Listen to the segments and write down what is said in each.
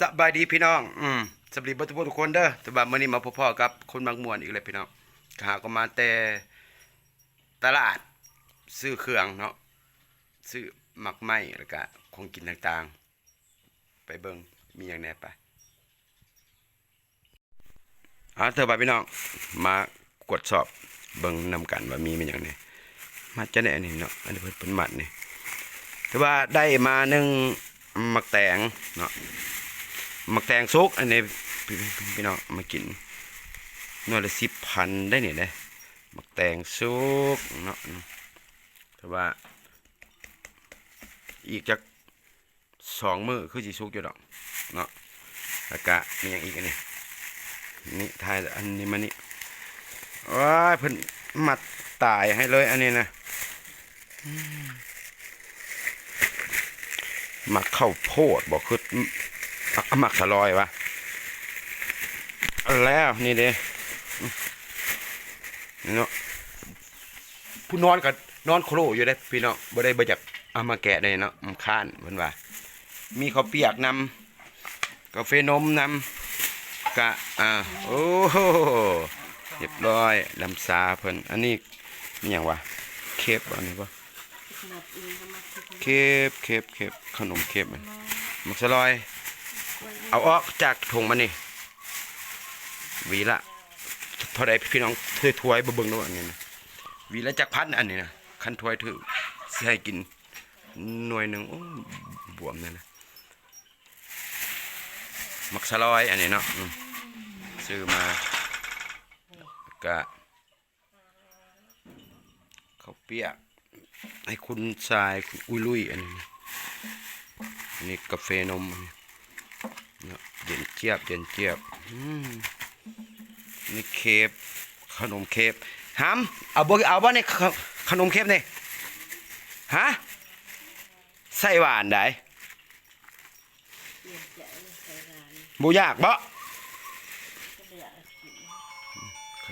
สบายดีพี่น้อง อืมสวัสดีบัตุกทุกคนเด้อแต่ว่ามื้อนี้มาพบพ่อกับคนบางมวนอีกเลยพี่น้องหาก็มาแต่ตลาดซื้อเครื่องเนาะซื้อหมักไหม้แล้วก็ของกินต่างๆ ไปเบิ่งมีอย่างแหน่ไปอ่าเธอไปพี่น้องมากดสอบเบิ่งนำกันว่ามีมันอย่างแหน่มาจะได้อันนี้เนาะอันนี้เพิ่นเพิ่นมัดนี่แต่ว่าได้มาหนึ่งหมักแตงเนาะ หมักแตงซุกอันนี้พี่พี่พี่น้องมากินนวยละสิบพันได้เนี่ยได้หมักแตงซุกเนาะแต่ว่า อีกจากสองมือคือสิซุกอยู่ดอกเนาะแล้วก็มีอย่างอีกอันนี้นี่ทายอันนี้มานี่ว้าเพิ่นมัดตายให้เลยอันนี้นะมหมักข้าวโพดบอกคือ อะหมักสลอยวะแล้วนี่เด้นี่เนาะผู้นอนกับนอนโครอยู่ได้พี่เนาะบ่ได้บ่จากเอามาแกะได้เนาะมันค้านเพิ่นว่า มีข้าวเปียกนำกาแฟนมนำกะอ่าโอ้โหเรียบร้อยลำซาเพิ่นอันนี้มีหยังวะเคปอันนี้บ่เคปเคปเคปขนมเคปมันมักสลอย เอาออกจากถุงมันนี่วีละเท่าไรพี่น้องเทถวยบ่เบิ่งโน่นอันนี้นะวีละจักพันอันนี้นะคันถวยถือให้กินหน่วยหนึ่งบวมนั่นนะมักสลอยอันนี้เนาะซื้อมาก็ข้าวเปียกให้คุณชายคุณอุ้ยลุยอันนี้นะอันนี้กาแฟนมอันนี้ เนาะเย็นเจี๊ยบเย็นเจี๊ยบอืมนี่เคฟขนมเคฟฮัมเอาบ่เอาบ่ในขขนมเคฟนี่ฮะใส่หวานได้บ่ยากบ่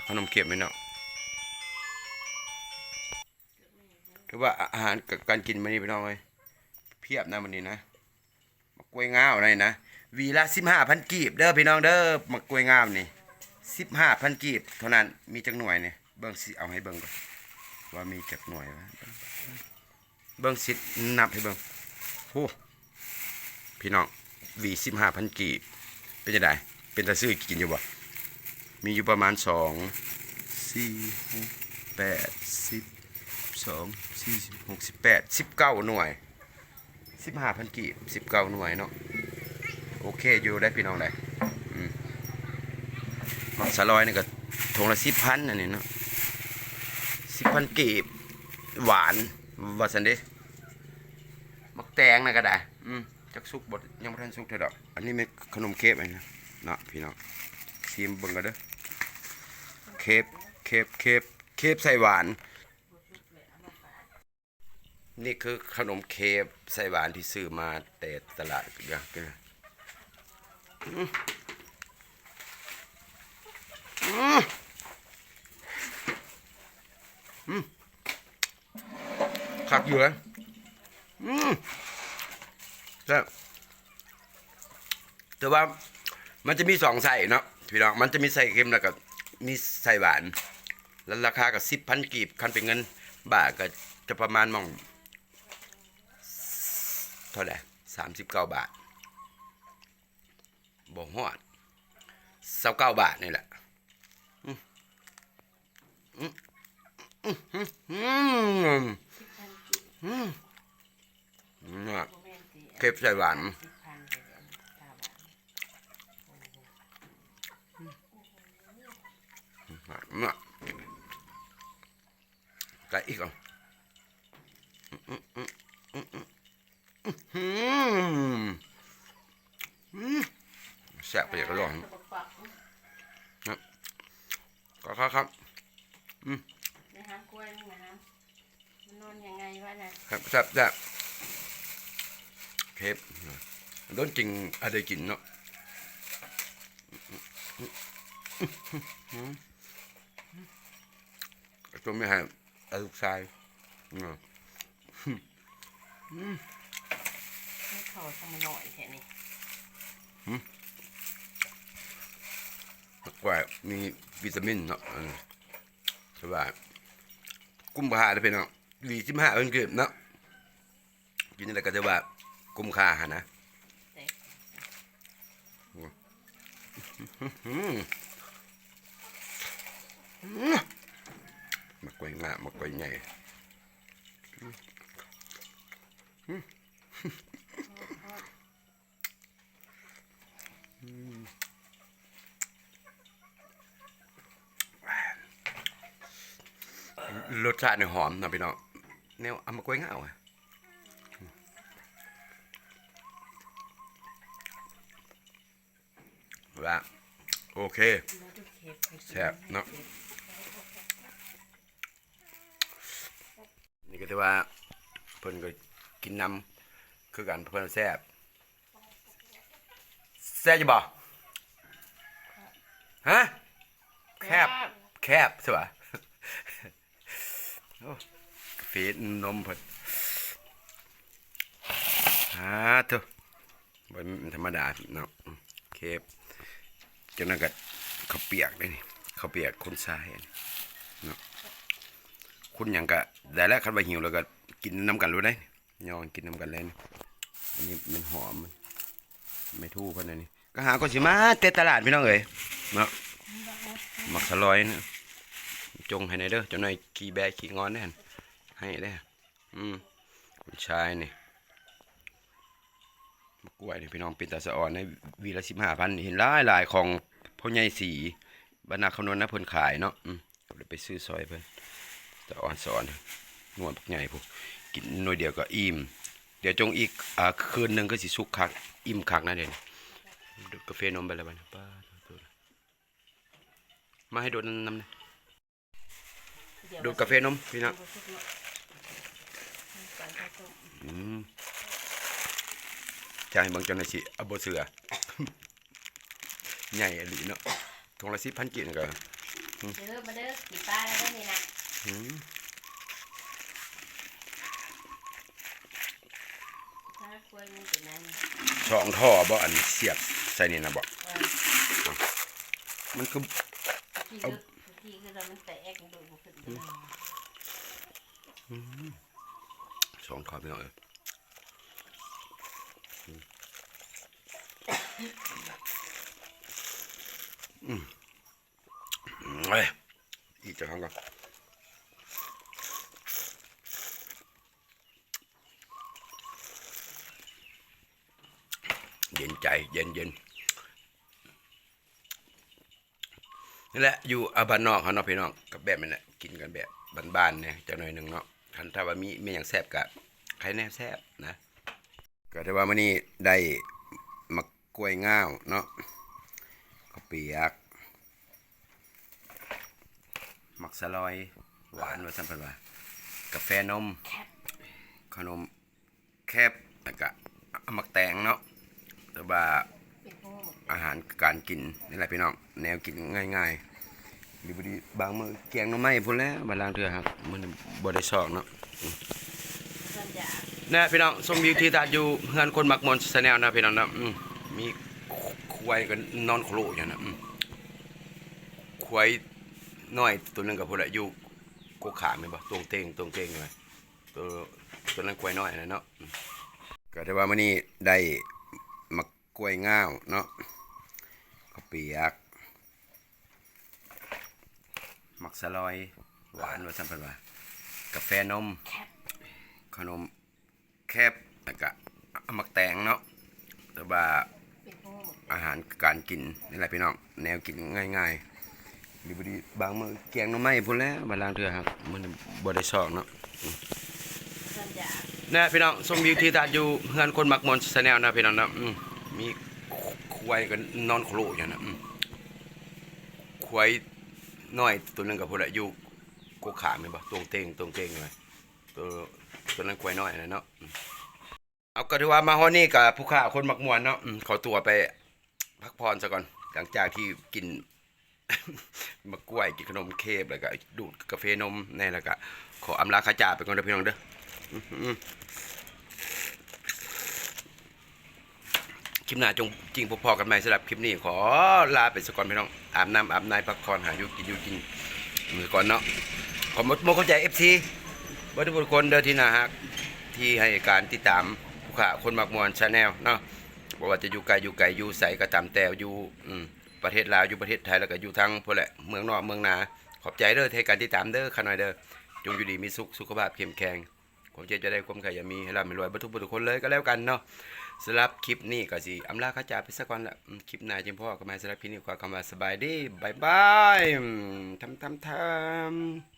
ขนมเคฟไหมเนาะคือว่าอาหารกับการกินมันนี่พี่น้องเอ้ยเพียบนะมันนี่นะมะกล้วยงาวนี่นะ วีละสิบห้าพันกีบเด้อพี่น้องเด้อมะกล้วยงาวนี่สิบห้าพันกีบ เท่านั้นมีจักหน่วยเนี่ยเบิ่งสิเอาให้เบิ่งก่อนว่ามีจักหน่วยวะเบิ่งสินับให้เบิ่งโอ้พี่น้องวีสิบห้าพันกีบ เป็นจะไดเป็นตาซื้อกินอยู่บ่มีอยู่ประมาณสองสี่หกแปดสิบสองสี่สิบหกสิบแปดสิบเก้าหน่วยสิบห้าพันกีบสิบเก้าหน่วยเนาะ อเคอยู่ได้พี่น้องได้มักสลอยนี่ก็ถุงละสิบพันอันนี้เนาะสิบพันกีบ หวานวาสันเดมักแตงนะก็ได้อืมจักสุกบดยังไม่ทันสุกเท่าดอก อันนี้เป็นขนมเคฟอันนี้เนาะพี่น้องชิมเบิ่งกันเด้อเคฟเคฟเคฟเคฟใส่หวาน นี่คือขนมเคฟใส่หวานที่ซื้อมาแต่ตลาดอย่า อืมอืมอืมคลักอยู่เลยอืมแต่แต่ว่ามันจะมีสองใส่เนาะพี่น้องมันจะมีใส่เค็มแล้วก็มีใส่หวาน แล้วราคาก็สิบพันกีบคันเป็นเงินบาทก็จะประมาณมอง เท่าไหร่สามสิบเก้าบาท บ่ฮอดสาเก้าบาทนี่แหละเก็บใส่หวานน่ะไก่อีกอะ อืมอืมแซ่บ ไปอย่างกระหล่ำครับครับครับนะฮะกล้วยนี่นะฮะมันนอนยังไงวะนี่ยครับแซบแซบเคฟโดนจริงอะไรกินเนาะตัวไม่ให้อาลูกชายเนาะไม่ขาทำหน่อยแค่นี้ วยมีวิตามินเนาะสบายกุ้มค่าเลยพี่น้องวีสิบห้าเป็นเกือบเนาะกินอะไรก็จะว่ากุ้มค่าหนะมมากวยงามมากวยใหญ่อืม รสชาติเนี่ยหอมนะพี่น้องแนวอามากล้วยง่าวอะว่าโอเคแซ่บเนาะนี่ก็ถือว่าเพิ่นก็กินน้ำคือกันเพิ่นแซ่บแซ่บจะบ่ฮะแคบแคบใช่ปะ โอ้กาแฟนมพิ่นฮาเถอะบ่ธรรมดาเนาะเคบจังนั้นก็ข้าวเปียกได้นี่ข้าวเปียกคนทรายอันเนาะคุณหยังก็ได้แล้วคันว่าหิวแล้วก็กินน้ำกันรู้ได้ยองกินน้ำกันเลยนี่อันนี้มันหอมมันไม่ทู่พันนี้ก็หาก็สิมาเตะตลาดพี่น้องเอ้ยเนาะมักสลอยเนะ จงให้ในเด้อจ้าหน่อยขี่แบขี่งอนได้ให้ได้ออืมคุณชายนี่มะกล้วยนี่พี่น้องเป็นตาสะอ่อนในวีละสิบห้าพันเห็นหลายหลายของพ่อใหญ่สีบรรณาคำนวณนะเพิ่นขายเนาะอืมก็เลยไปซื้อซอยเพิ่นตะอ่อนสอนนวลพวกใหญ่พวกกินหน่อยเดียวก็อิ่มเดี๋ยวจงอีกอ่าคืนหนึ่งก็สิสุกคักอิ่มคักนะเด่นดูกาแฟนมไปแล้วบัดนี้ป้าดมาให้ดูดน้ำหนะ ดูดกาแฟนมพี่นะอืมจะให้เบางเจันสิเอาบเสือใหญ่อหลีเนาะทงละสิพันกินก็เด้อมาเด้อกินปลาแล้วนี่นะอืมถ้ากล้วยมันเป็นนั้นสองท่อบ่อันเสียบใส่นี่นะบ่เออมันคือที่คือที่ สองท่อพี่น้องเอ้ยอืมเอ้ยอีกจะทำกันเย็นใจ เย็นเย็นนี่แหละอยู่อาบ้านนอกเขาเนาะพี่น้องกับแบบนี้แหละ กินกันแบบบ้านๆเนี่ยจะหน่อยหนึ่งเนาะคันถ้าว่ามีมีอย่างแซ่บกะใครแน่แซ่บนะ ก็แต่ว่ามื้อนี้ได้มะกล้วยง่าวเนาะข้าวเปียกมักสลอย หวานว่าซั่นเพิ่นว่ากาแฟนมแคบขนมแคบแล้วก็หมักแตงเนาะแต่ว่าเป็นพวกหมดอาหารการกินนี่แหละพี่น้อง แนวกินง่าย ๆ ดีบดีบางมื้อแกงหน่อไม้พุ่นแล้วบางลางเทื่อครับมันบ่ได้ชอกเนาะส่วนใหญ่นะพี่น้องชมวิวที่ตาอยู่เฮือนคนมักมอนชาแนลนะพี่น้องนะอืมมีควายก็นอนโคโลอยู่นะอืมควายน้อยตัวหนึงกับพุ่นละอยู่กกขาแม่นบ่ตรงเตงตรงเตงอยู่ไหมตัวตัวนั้นควายน้อยนะเนาะอืมก็แต่ว่ามื้อนี้ได้มักกล้วยง่าวเนาะข้าวเปียก มักสลอย หวานว่าซั่นเพิ่นว่ากาแฟนมแคบขนมแคบแล้วก็หมักแตงเนาะแต่ว่าเป็นพวกหมดอาหารการกินนี่แหละพี่น้องแนวกินง่ายๆดีบดีบางมื้อแกงหน่อไม้พุ่นแล้วบางลางเทื่อครับมันบ่ได้ชอกเนาะส่วนใหญ่นะพี่น้องชมวิวที่ตาอยู่เฮือนคนมักมอนชาแนลนะพี่น้องนะอืมมีควายก็นอนโคโลอยู่นะอืมควาย น้อยตัวหนึงกับพุ่นละอยู่กกขาแม่นบ่ตรงเตงตรงเตงอยู่ไหมตัวตัวนั้นควายน้อยนะเนาะเอาก็ถือว่ามาฮอนี่กับผู้ข่าคนมักมวนเนาะขอตัวไปพักผ่อนซะก่อนหลังจากที่กินมะกล้วยกินขนมเคฟแล้วก็ดูดกาแฟนมแน่แล้วก็ขออำลาข้าจ่าไปก่อนเด้อพี่น้องเด้ออื้อหือ คลิปหน้าจงจริงพอๆกันใหม่สำหรับคลิปนี้ขอลาไปสักก่อนพี่น้องอาบน้ำอาบนายพักผ่อนหาอยู่กินอยู่กินมือก่อนเนาะขอหมดหมเข้าใจ FC บ่ทุกคนเด้อที่นาฮักที่ให้การติดตามผู้ข่าคนมักมวนชาแนลเนาะบ่ว่าจะอยู่ไกลอยู่ไกลอยู่ไสก็ตามแต่อยู่ประเทศลาวอยู่ประเทศไทยแล้วก็อยู่ทางพุ่นแหละเมืองนอกเมืองนาขอบใจเด้อที่ให้การติดตามเด้อขน่อยเด้อจงอยู่ดีมีสุขสุขภาพเข้มแข็ง ผมเจ็บจะได้ความข่อย่ามีให้ร่ำให้รวยบรรทุกบ่ทุกคนเลยก็แล้วกันเนาะสำหรับคลิปนี้ก็สิอำลาข้าจากไปสักก่อนละคลิปหน้าจิมพ่อก็มาสำหรับพี่นี่ขอคำว่าสบายดีบายบายทำทำทำ